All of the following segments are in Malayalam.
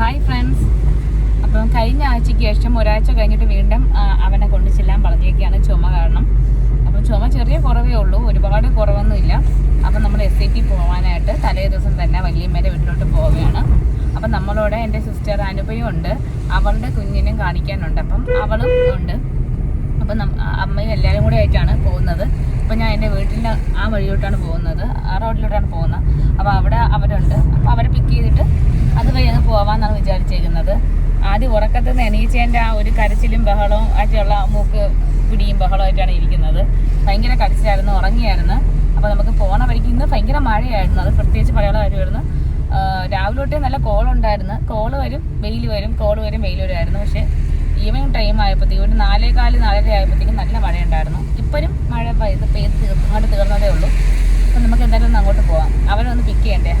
ഹായ് ഫ്രണ്ട്സ് അപ്പം കഴിഞ്ഞ ആഴ്ചയ്ക്ക് ശേഷം ഒരാഴ്ച കഴിഞ്ഞിട്ട് വീണ്ടും അവനെ കൊണ്ട് ചെല്ലാൻ പറഞ്ഞേക്കാണ് ചുമ കാരണം. അപ്പം ചുമ ചെറിയ കുറവേ ഉള്ളൂ ഒരുപാട് കുറവൊന്നുമില്ല. അപ്പം നമ്മൾ എസ് ഐ ടി പോകാനായിട്ട് തലേ ദിവസം തന്നെ വലിയമ്മേന്റെ വീട്ടിലോട്ട് പോവുകയാണ്. അപ്പം നമ്മളോട് എന്റെ സിസ്റ്റർ അനുപയും ഉണ്ട്. അവളുടെ കുഞ്ഞിനും കാണിക്കാനുണ്ട്. അപ്പം അവളും ഉണ്ട്. അപ്പം അമ്മയും എല്ലാവരും കൂടെ ആയിട്ടാണ് പോകുന്നത്. അപ്പം ഞാൻ എന്റെ വീട്ടിന്റെ ആ വഴിയിലോട്ടാണ് പോകുന്നത്. ആ റോഡിലോട്ടാണ് പോകുന്നത്. അപ്പോൾ അവിടെ അവരുണ്ട്. അപ്പോൾ അവരെ പിക്ക് ചെയ്തിട്ട് അതുവഴി അങ്ങ് പോവാന്നാണ് വിചാരിച്ചേക്കുന്നത്. ആദ്യം ഉറക്കത്തിൽ നിന്ന് ആ ഒരു കരച്ചിലും ബഹളവും ആയിട്ടുള്ള മൂക്ക് പിടിയും ബഹളമായിട്ടാണ് ഇരിക്കുന്നത്. ഭയങ്കര കരച്ചിലായിരുന്നു ഉറങ്ങിയായിരുന്നു. അപ്പോൾ നമുക്ക് പോണ വഴിക്ക് ഇന്ന് ഭയങ്കര മഴയായിരുന്നു. അത് പ്രത്യേകിച്ച് പറയാനുള്ള കാര്യമായിരുന്നു. രാവിലെ തൊട്ടേ നല്ല കോളുണ്ടായിരുന്നു കോൾ വരും വെയിൽ വരും കോൾ വരും വെയിൽ വരുമായിരുന്നു. പക്ഷേ ഈവനിങ് ടൈം ആയപ്പോഴത്തേക്കും ഒരു നാലേകാൽ നാലര ആയപ്പോഴത്തേക്കും നല്ല മഴയുണ്ടായിരുന്നു. ഇപ്പോഴും മഴ പെയ്ത് പെയ്ത് തീർത്ത് ഇങ്ങോട്ട് തീർന്നതേ ഉള്ളൂ. അപ്പം നമുക്ക് എന്തായാലും ഒന്ന് അങ്ങോട്ട് പോവാം. അവരെ ഒന്ന് പിക്ക് ചെയ്യണ്ടേ?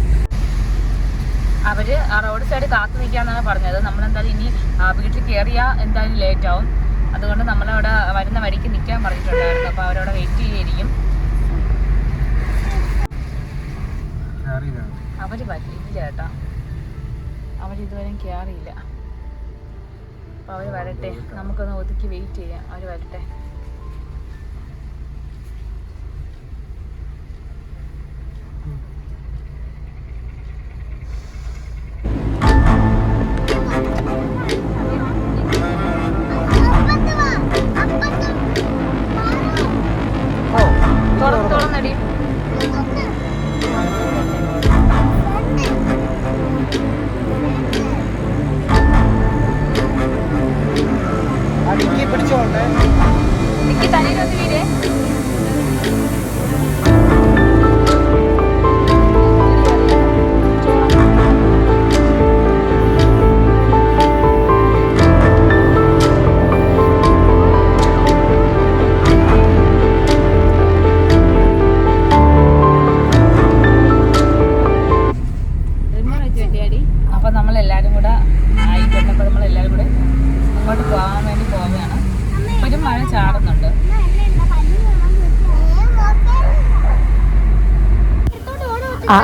അവർ ആ റോഡ് സൈഡ് കാത്തു നിൽക്കാന്നാണ് പറഞ്ഞത്. നമ്മളെന്തായാലും ഇനി വീട്ടിൽ കയറിയാൽ എന്തായാലും ലേറ്റ് ആവും. അതുകൊണ്ട് നമ്മളവിടെ വരുന്ന വഴിക്ക് നിൽക്കാൻ പറഞ്ഞിട്ടുണ്ടായിരുന്നു. അപ്പോൾ അവരവിടെ വെയിറ്റ് ചെയ്തിരിക്കും. അവർ വരില്ല കേട്ടോ. അവരിതുവരെ കയറിയില്ല അപ്പോൾ അവർ വരട്ടെ. നമുക്കൊന്ന് ഒതുക്കി വെയിറ്റ് ചെയ്യാം. അവർ വരട്ടെ. എനിക്ക് തലയിലൊന്ന് വീരേ അപ്പൊ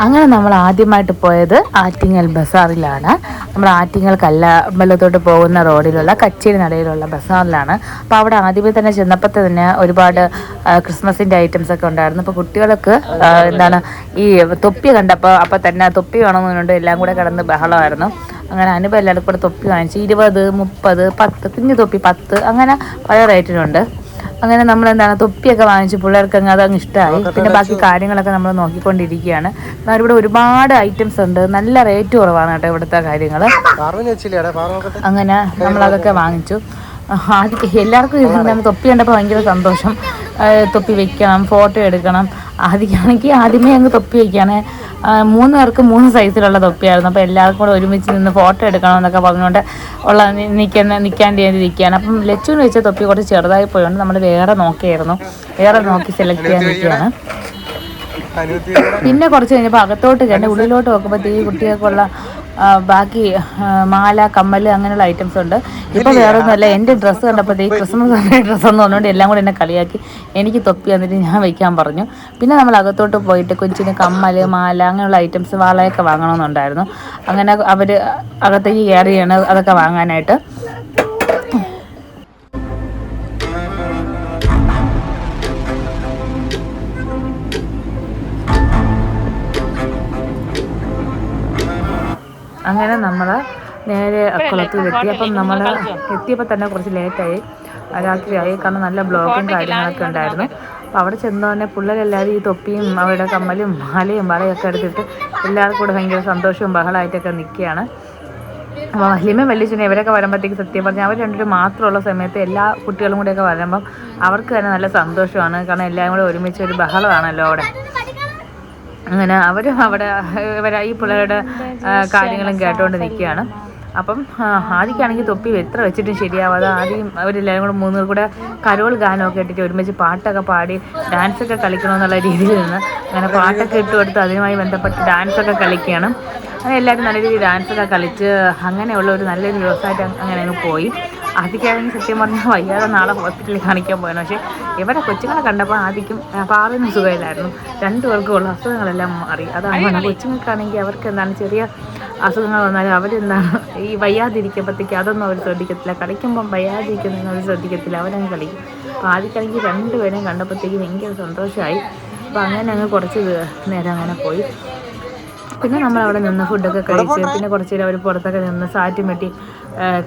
അങ്ങനെ നമ്മൾ ആദ്യമായിട്ട് പോയത് ആറ്റിങ്ങൽ ബസാറിലാണ്. നമ്മൾ ആറ്റിങ്ങൽ കല്ലമ്പലത്തോട്ട് പോകുന്ന റോഡിലുള്ള കച്ചേരി നടയിലുള്ള ബസാറിലാണ്. അപ്പോൾ അവിടെ ആദ്യമേ തന്നെ ചെന്നപ്പോൾ തന്നെ ഒരുപാട് ക്രിസ്മസിന്റെ ഐറ്റംസ് ഒക്കെ ഉണ്ടായിരുന്നു. അപ്പോൾ കുട്ടികൾക്ക് എന്താണ് ഈ തൊപ്പി കണ്ടപ്പോൾ അപ്പോൾ തന്നെ തൊപ്പി വേണമെന്നുണ്ട് എല്ലാം കൂടെ കിടന്ന് ബഹളമായിരുന്നു. അങ്ങനെ അനുഭവം എല്ലാവർക്കും കൂടെ തൊപ്പി വാങ്ങിച്ചു ഇരുപത് മുപ്പത് പത്ത് കുഞ്ഞു തൊപ്പി പത്ത് അങ്ങനെ പല റേറ്റിനുണ്ട്. അങ്ങനെ നമ്മൾ എന്താണ് തൊപ്പിയൊക്കെ വാങ്ങിച്ചു പിള്ളേർക്ക് അങ്ങ് അതങ്ങ് ഇഷ്ടമായി പിന്നെ ബാക്കി കാര്യങ്ങളൊക്കെ നമ്മൾ നോക്കിക്കൊണ്ടിരിക്കുകയാണ്. ഇവിടെ ഒരുപാട് ഐറ്റംസ് ഉണ്ട്. നല്ല റേറ്റ് കുറവാണ് കേട്ടോ ഇവിടുത്തെ കാര്യങ്ങൾ അങ്ങനെ നമ്മളതൊക്കെ വാങ്ങിച്ചു. ആദ്യം എല്ലാവർക്കും എന്താണ് തൊപ്പി കണ്ടപ്പോൾ ഭയങ്കര സന്തോഷം. തൊപ്പി വെക്കണം ഫോട്ടോ എടുക്കണം. ആദ്യമാണെങ്കിൽ ആദ്യമേ അങ്ങ് തൊപ്പി വെക്കുകയാണ് ആ, മൂന്ന് പേർക്ക് മൂന്ന് സൈസിലുള്ള തൊപ്പിയായിരുന്നു. അപ്പോൾ എല്ലാവർക്കും കൂടെ ഒരുമിച്ച് നിന്ന് ഫോട്ടോ എടുക്കണം എന്നൊക്കെ പറഞ്ഞുകൊണ്ട് ഉള്ള നിൽക്കുന്ന നിൽക്കാൻ വേണ്ടി നിൽക്കുകയാണ് അപ്പം ലച്ചുവിന് വെച്ച തൊപ്പി കുറച്ച് ചെറുതായി പോയതുകൊണ്ട് നമ്മൾ വേറെ നോക്കിയായിരുന്നു. വേറെ നോക്കി സെലക്ട് ചെയ്യാൻ നിൽക്കുകയാണ്. പിന്നെ കുറച്ച് കഴിഞ്ഞപ്പോൾ അകത്തോട്ട് കണ്ട് ഉള്ളിലോട്ട് നോക്കുമ്പോൾ ഈ കുട്ടികൾക്കുള്ള ബാക്കി മാല കമ്മൽ അങ്ങനെയുള്ള ഐറ്റംസ് ഉണ്ട്. ഇപ്പോൾ വേറെ ഒന്നുമല്ല എന്റെ ഡ്രസ്സ് കണ്ടപ്പോൾ ഈ ക്രിസ്മസ് ഡ്രസ്സ് എന്ന് പറഞ്ഞുകൊണ്ട് എല്ലാം കൂടി എന്നെ കളിയാക്കി. എനിക്ക് തൊപ്പി വന്നിട്ട് ഞാൻ വെക്കാൻ പറഞ്ഞു. പിന്നെ നമ്മൾ അകത്തോട്ട് പോയിട്ട് കൊച്ചിന് കമ്മൽ മാല അങ്ങനെയുള്ള ഐറ്റംസ് വാളയൊക്കെ വാങ്ങണമെന്നുണ്ടായിരുന്നു. അങ്ങനെ അവർ അകത്തേക്ക് കയറിയാണ് അതൊക്കെ വാങ്ങാനായിട്ട്. അങ്ങനെ നമ്മൾ നേരെ കുളത്തിൽ എത്തി അപ്പം നമ്മൾ എത്തിയപ്പോൾ തന്നെ കുറച്ച് ലേറ്റായി. രാത്രിയായി കാരണം നല്ല ബ്ലോക്കും കാര്യങ്ങളൊക്കെ ഉണ്ടായിരുന്നു. അപ്പോൾ അവിടെ ചെന്ന് തന്നെ പിള്ളേരെല്ലാവരും ഈ തൊപ്പിയും അവരുടെ കമ്മലും മാലയും വളയൊക്കെ എടുത്തിട്ട് എല്ലാവർക്കും കൂടെ ഭയങ്കര സന്തോഷവും ബഹളമായിട്ടൊക്കെ നിൽക്കുകയാണ്. അപ്പോൾ വല്യമ്മ വല്യച്ഛനും ഇവരൊക്കെ വരുമ്പോഴത്തേക്ക് സത്യം പറഞ്ഞാൽ അവർ രണ്ടുപേരും മാത്രമുള്ള സമയത്ത് എല്ലാ കുട്ടികളും കൂടെയൊക്കെ വരുമ്പം അവർക്ക് തന്നെ നല്ല സന്തോഷമാണ്. കാരണം എല്ലാവരും കൂടെ ഒരുമിച്ച് ഒരു ബഹളമാണല്ലോ അവിടെ. അങ്ങനെ അവരും അവിടെ ഇവരെ ഈ പിള്ളേരുടെ കാര്യങ്ങളും കേട്ടുകൊണ്ട് നിൽക്കുകയാണ് അപ്പം ആദ്യക്കാണെങ്കിൽ തൊപ്പി എത്ര വെച്ചിട്ടും ശരിയാവാതെ ആദ്യം അവരെല്ലാവരും കൂടെ മൂന്ന് പേർ കൂടെ കരോൾ ഗാനമൊക്കെ ഇട്ടിട്ട് ഒരുമിച്ച് പാട്ടൊക്കെ പാടി ഡാൻസൊക്കെ കളിക്കണമെന്നുള്ള രീതിയിൽ നിന്ന് അങ്ങനെ പാട്ടൊക്കെ ഇട്ട് കൊടുത്ത് അതിനുമായി ബന്ധപ്പെട്ട് ഡാൻസൊക്കെ കളിക്കുകയാണ്. അങ്ങനെ എല്ലാവരും നല്ല രീതിയിൽ ഡാൻസൊക്കെ കളിച്ച് അങ്ങനെയുള്ള ഒരു നല്ലൊരു ദിവസമായിട്ട് അങ്ങനെ അങ്ങ് പോയി. ആദ്യക്കാണെങ്കിൽ സത്യം പറഞ്ഞാൽ വയ്യാതെ നാളെ ഹോസ്പിറ്റലിൽ കാണിക്കാൻ പോയാണ് പക്ഷേ ഇവിടെ കൊച്ചുങ്ങളെ കണ്ടപ്പോൾ ആദ്യം പാറുന്ന സുഖമില്ലായിരുന്നു. രണ്ടു പേർക്കും ഉള്ള അസുഖങ്ങളെല്ലാം മാറി. അതാണ് കൊച്ചുങ്ങൾക്കാണെങ്കിൽ അവർക്ക് എന്താണ് ചെറിയ അസുഖങ്ങൾ വന്നാലും അവരെന്താണ് ഈ വയ്യാതിരിക്കുമ്പോഴത്തേക്ക് അതൊന്നും അവർ ശ്രദ്ധിക്കത്തില്ല. കളിക്കുമ്പം വയ്യാതിരിക്കുന്നതൊന്നും അവർ ശ്രദ്ധിക്കത്തില്ല. അവരങ്ങ് കളിക്കും. അപ്പോൾ ആദ്യക്കാണെങ്കിൽ രണ്ടുപേരെയും കണ്ടപ്പോഴത്തേക്ക് ഭയങ്കര സന്തോഷമായി. അപ്പോൾ അങ്ങനെ അങ്ങ് കുറച്ച് നേരം അങ്ങനെ പോയി. പിന്നെ നമ്മൾ അവിടെ നിന്ന് ഫുഡൊക്കെ കഴിച്ച് പിന്നെ കുറച്ച് നേരം അവർ പുറത്തൊക്കെ നിന്ന് സാറ്റും വെട്ടി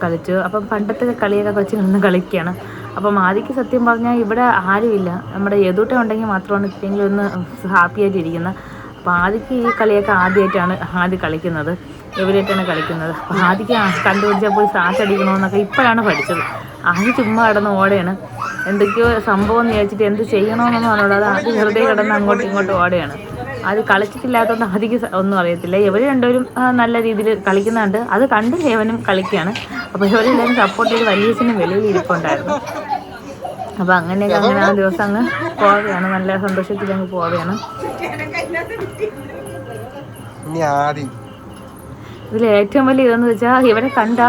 കളിച്ചു. അപ്പം പണ്ടത്തെ കളിയൊക്കെ കളിച്ച് നിന്ന് കളിക്കുകയാണ് അപ്പം ആദ്യക്ക് സത്യം പറഞ്ഞാൽ ഇവിടെ ആരുമില്ല. നമ്മുടെ യദൂട്ട ഉണ്ടെങ്കിൽ മാത്രമാണ് ഇത്രയെങ്കിലും ഒന്ന് ഹാപ്പി ആയിട്ട് ഇരിക്കുന്നത് അപ്പോൾ ആദ്യക്ക് ഈ കളിയൊക്കെ ആദ്യമായിട്ടാണ് ആദ്യം കളിക്കുന്നത്. ഇവരായിട്ടാണ് കളിക്കുന്നത്. അപ്പോൾ ആദ്യക്ക് കണ്ടുപിടിച്ചാൽ പോയി സാറ്റ് അടിക്കണമെന്നൊക്കെ ഇപ്പോഴാണ് പഠിച്ചത്. ആദ്യം ചുമ്മാ കിടന്ന് ഓടെയാണ്. എന്തൊക്കെയോ സംഭവം എന്ന് വിചാരിച്ചിട്ട് എന്ത് ചെയ്യണമെന്നൊന്നും അറിഞ്ഞൂടാ ആദ്യം വെറുതെ കിടന്ന് അങ്ങോട്ടും ഇങ്ങോട്ടും ഓടെയാണ്. അത് കളിച്ചിട്ടില്ലാത്തതുകൊണ്ട് ആദ്യം ഒന്നും അറിയത്തില്ല. ഇവർ രണ്ടുപേരും നല്ല രീതിയിൽ കളിക്കുന്നുണ്ട്. അത് കണ്ട് ഹേവനും കളിക്കുകയാണ് അപ്പോൾ ഇവരെല്ലാവരും സപ്പോർട്ട് ചെയ്ത് വലിയച്ഛനും വെളിയിൽ ഇരിപ്പുണ്ടായിരുന്നു. അപ്പോൾ അങ്ങനെയൊക്കെ അങ്ങനെ ആ ദിവസം അങ്ങ് പോവുകയാണ്. നല്ല സന്തോഷത്തിൽ അങ്ങ് പോവുകയാണ്. ഇതിൽ ഏറ്റവും വലിയ ഇതെന്ന് വെച്ചാൽ ഇവരെ കണ്ട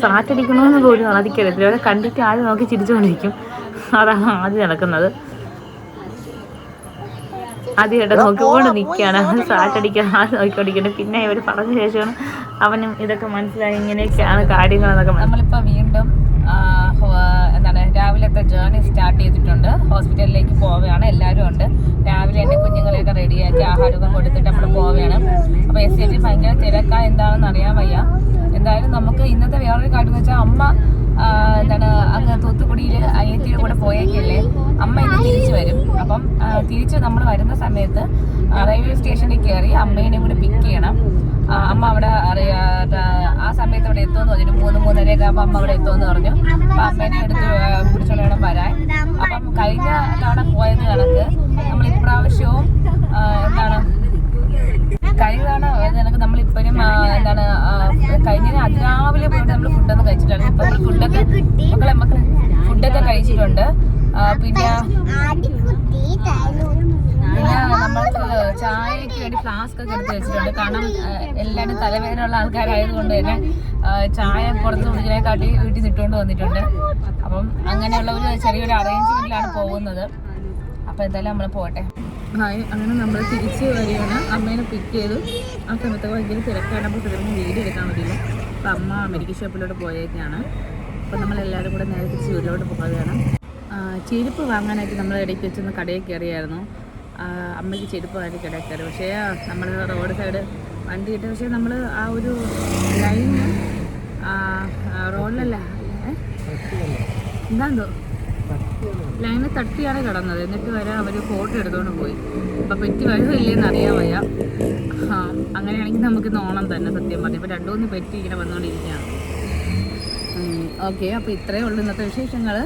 സാറ്റടിക്കണമെന്ന് പോലും ആദ്യക്കറിയത്തില്ല ഇവരെ കണ്ടിട്ട് ആദ്യം നോക്കി ചിരിച്ചുകൊണ്ടിരിക്കും അതാണ് ആദ്യം നടക്കുന്നത്. ആദ്യമായിട്ട് നോക്കിക്കൊണ്ട് നിൽക്കുകയാണ് സാറ്റടിക്കാൻ ആ നോക്കിക്കൊണ്ടിരിക്കുന്നത് പിന്നെ ഇവർ പറഞ്ഞ ശേഷമാണ് അവനും ഇതൊക്കെ മനസ്സിലായി. ഇങ്ങനെയൊക്കെയാണ് കാര്യങ്ങളെന്നൊക്കെ നമ്മളിപ്പോൾ വീണ്ടും എന്താണ് രാവിലത്തെ ജേർണി സ്റ്റാർട്ട് ചെയ്തിട്ടുണ്ട്. ഹോസ്പിറ്റലിലേക്ക് പോവുകയാണ്. എല്ലാവരും ഉണ്ട്. രാവിലെ എന്റെ കുഞ്ഞുങ്ങളെയൊക്കെ റെഡിയാക്കി ആഹാരമൊക്കെ കൊടുത്തിട്ട് നമ്മൾ പോവുകയാണ്. അപ്പോൾ എസ് സി ഭയങ്കര തിരക്കാ. എന്താണെന്ന് അറിയാൻ വയ്യ. എന്തായാലും നമുക്ക് ഇന്നത്തെ വേറൊരു കാര്യം എന്ന് വെച്ചാൽ അമ്മ എന്താണ് അങ്ങ് തൂത്തുക്കുടിയിൽ അനിയത്തിയുടെ കൂടെ പോയേക്കല്ലേ അമ്മ ഇന്ന് തിരിച്ചു വരും അപ്പം തിരിച്ച് നമ്മൾ വരുന്ന സമയത്ത് റെയിൽവേ സ്റ്റേഷനിൽ കയറി അമ്മേനെ കൂടി പിക്ക് ചെയ്യണം. അമ്മ അവിടെ ആ- സമയത്ത് അവിടെ എത്തുമെന്ന് പറഞ്ഞു. മൂന്ന് മൂന്നരയൊക്കെ ആകുമ്പോൾ അമ്മ അവിടെ എത്തുമെന്ന് പറഞ്ഞു. അപ്പം അമ്മേനെ എടുത്ത് പിടിച്ചോണ്ട് വരാൻ. അപ്പം കഴിഞ്ഞ തവണ പോയത് കണക്ക് നമ്മൾ ഇപ്രാവശ്യവും എന്താണ് കഴിഞ്ഞ തവണ കണക്ക് നമ്മളിപ്പോഴും എന്താണ് കഴിഞ്ഞ അതിരാവിലെ പോയിട്ട് നമ്മൾ ഫുഡൊന്നും കഴിച്ചിട്ടുണ്ട് ഇപ്പം നമ്മൾ ഫുഡൊക്കെ മക്കളെ ഫുഡൊക്കെ കഴിച്ചിട്ടുണ്ട്. പിന്നെ ഫ്ലാസ്ക് ഒക്കെ എടുത്ത് വെച്ചിട്ടുണ്ട്. കാരണം എല്ലാവരും എല്ലാവരും തലവേദനയുള്ള ആൾക്കാരായതുകൊണ്ട് തന്നെ ചായ പുറത്ത് കുടിക്കുന്നതിനെക്കാട്ടി വീട്ടിൽ നിട്ടുകൊണ്ട് വന്നിട്ടുണ്ട്. അപ്പം അങ്ങനെയുള്ള ഒരു ചെറിയൊരു അറേഞ്ച്മെന്റിലാണ് പോകുന്നത്. അപ്പോൾ എന്തായാലും നമ്മൾ പോകട്ടെ. ഹായ് അങ്ങനെ നമ്മൾ തിരിച്ച് വരികയാണ്. അമ്മേനെ പിക്ക് ചെയ്തു. ആ സമയത്ത് ഭയങ്കര തിരക്കാണ്. അപ്പോൾ തിരഞ്ഞ് വീട് എടുക്കാൻ പറ്റില്ല അപ്പോൾ അമ്മ മെഡിക്കൽ ഷോപ്പിലോട്ട് പോയേക്കാണ്. അപ്പം നമ്മൾ എല്ലാവരും കൂടെ നേരെ തിരിച്ച് വീട്ടിലോട്ട് പോവുകയാണ് ആ, ചെരുപ്പ് വാങ്ങാനായിട്ട് നമ്മൾ ഇടയ്ക്ക് വെച്ചൊന്ന് കടയിൽ കയറിയായിരുന്നു. അമ്മയ്ക്ക് ചെരുപ്പമായിട്ട് കിടക്കാറ് പക്ഷേ നമ്മൾ റോഡ് സൈഡ് വണ്ടി ഇട്ട് പക്ഷേ നമ്മൾ ആ ഒരു ലൈൻ റോഡിലല്ല? എന്താണ്ടോ ലൈന് തട്ടിയാണ് കിടന്നത്. എന്നിട്ട് വരെ അവർ ഫോട്ടോ എടുത്തുകൊണ്ട് പോയി. അപ്പം പെറ്റി വരുമില്ലേന്ന് അറിയാൻ വയ്യ. അങ്ങനെയാണെങ്കിൽ നമുക്ക് ഇന്ന് ഓണം തന്നെ സത്യം പറഞ്ഞു. ഇപ്പം രണ്ടു മൂന്ന് പെറ്റി ഇങ്ങനെ വന്നുകൊണ്ടിരിക്കുകയാണ് ഓക്കെ. അപ്പോൾ ഇത്രയേ ഉള്ളൂ ഇന്നത്തെ വിശേഷങ്ങൾ